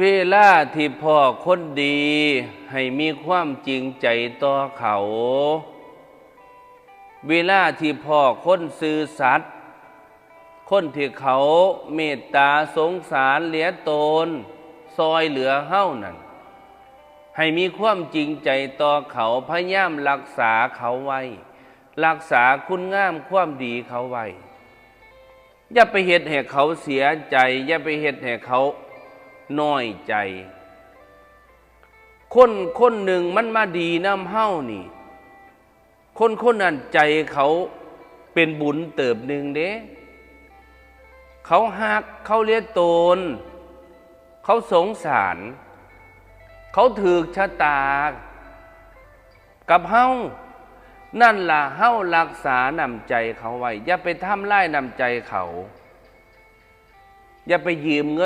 เวลาที่พ่อคนดีให้มีความจริงใจต่อเขา เวลาที่พ่อคนซื่อสัตย์คนที่เขาเมตตาสงสารเหลียตน ซอยเหลือเฮ้านั่น ให้มีความจริงใจต่อเขาพยายามรักษาเขาไว้ รักษาคุณงามความดีเขาไว้ อย่าไปเหตุให้เขาเสียใจ อย่าไปเหตุให้เขา น้อยใจ คนคนหนึ่งมันมาดีน้ำเฮ้านี่ คนคนนั้นใจเขาเป็นบุญเติบหนึ่งเด้ เขาหักเขาเลียตน เขาสงสาร เขาถือชะตา กับเฮ้านั่นล่ะเฮ้ารักษานำใจเขาไว้ อย่าไปทำร้ายนำใจเขา อย่าไปยืมเงิน